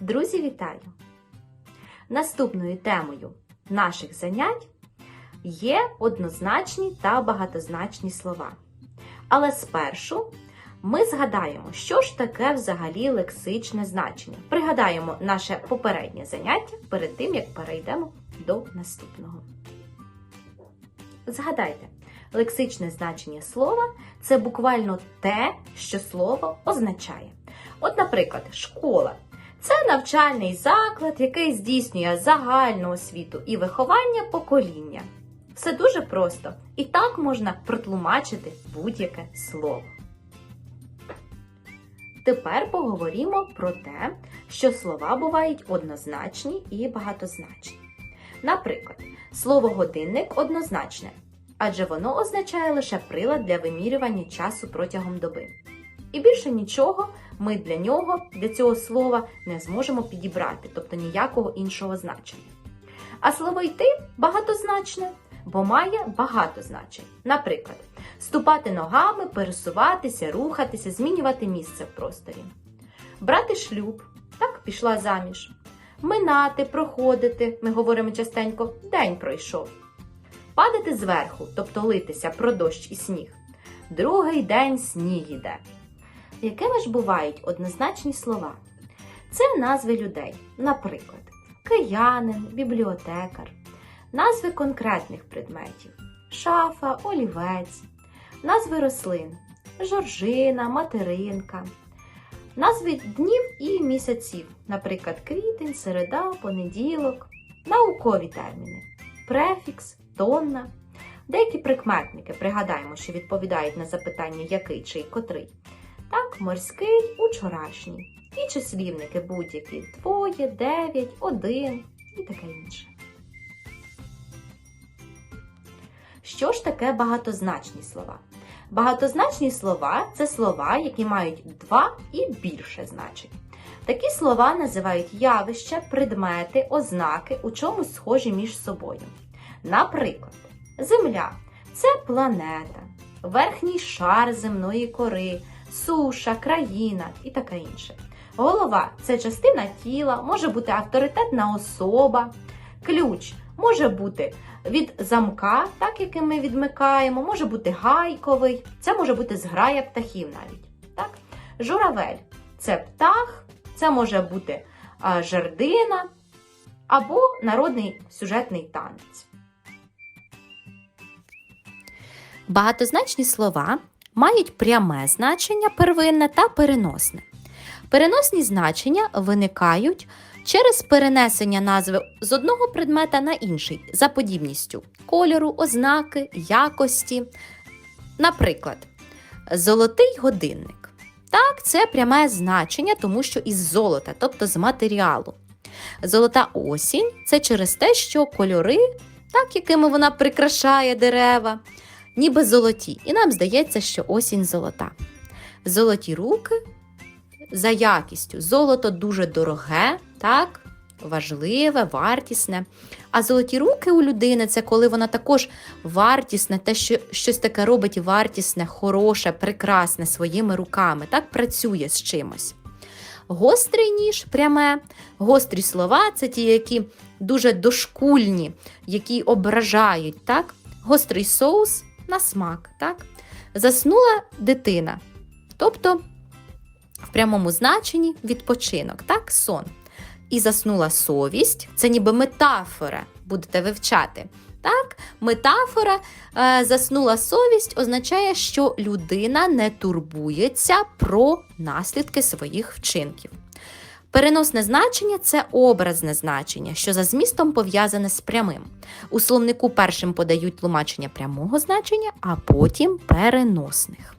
Друзі, вітаю! Наступною темою наших занять є однозначні та багатозначні слова. Але спершу ми згадаємо, що ж таке взагалі лексичне значення. Пригадаємо наше попереднє заняття перед тим, як перейдемо до наступного. Згадайте, лексичне значення слова це буквально те, що слово означає. От, наприклад, школа це навчальний заклад, який здійснює загальну освіту і виховання покоління. Все дуже просто. І так можна протлумачити будь-яке слово. Тепер поговоримо про те, що слова бувають однозначні і багатозначні. Наприклад, слово годинник однозначне, адже воно означає лише прилад для вимірювання часу протягом доби. І більше нічого ми для нього, для цього слова, не зможемо підібрати, тобто ніякого іншого значення. А слово йти багатозначне, бо має багато значень. Наприклад, ступати ногами, пересуватися, рухатися, змінювати місце в просторі. Брати шлюб, так, пішла заміж. Минати, проходити, ми говоримо частенько, день пройшов. Падати зверху, тобто литися про дощ і сніг. Другий день сніг іде. Якими ж бувають однозначні слова? Це назви людей, наприклад, киянин, бібліотекар, назви конкретних предметів, шафа, олівець, назви рослин, жоржина, материнка, назви днів і місяців, наприклад, квітень, середа, понеділок, наукові терміни, префікс, тонна. Деякі прикметники, пригадаємо, що відповідають на запитання який чи котрий. Так, морський, учорашній. І числівники будь-які двоє, дев'ять, один і таке інше. Що ж таке багатозначні слова? Багатозначні слова це слова, які мають два і більше значень. Такі слова називають явища, предмети, ознаки, у чомусь схожі між собою. Наприклад, Земля це планета, верхній шар земної кори, суша, країна і таке інше. Голова це частина тіла, може бути авторитетна особа, ключ може бути від замка, так який ми відмикаємо, може бути гайковий, це може бути зграя птахів навіть. Так? Журавель це птах, це може бути а, жердина або народний сюжетний танець. Багатозначні слова мають пряме значення первинне та переносне. Переносні значення виникають через перенесення назви з одного предмета на інший за подібністю кольору, ознаки, якості. Наприклад, золотий годинник. Так, це пряме значення, тому що із золота, тобто з матеріалу. Золота осінь це через те, що кольори, так, якими вона прикрашає дерева, ніби золоті. І нам здається, що осінь золота. Золоті руки за якістю. Золото дуже дороге, так, важливе, вартісне. А золоті руки у людини це коли вона також вартісне, те, що щось таке робить вартісне, хороше, прекрасне своїми руками, так працює з чимось. Гострий ніж пряме, гострі слова це ті, які дуже дошкульні, які ображають. так? Гострий соус на смак. так? Заснула дитина. Тобто в прямому значенні відпочинок, так, сон. І заснула совість, це ніби метафора, будете вивчати. Так, метафора е, заснула совість означає, що людина не турбується про наслідки своїх вчинків. Переносне значення це образне значення, що за змістом пов'язане з прямим. У словнику першим подають тлумачення прямого значення, а потім переносних.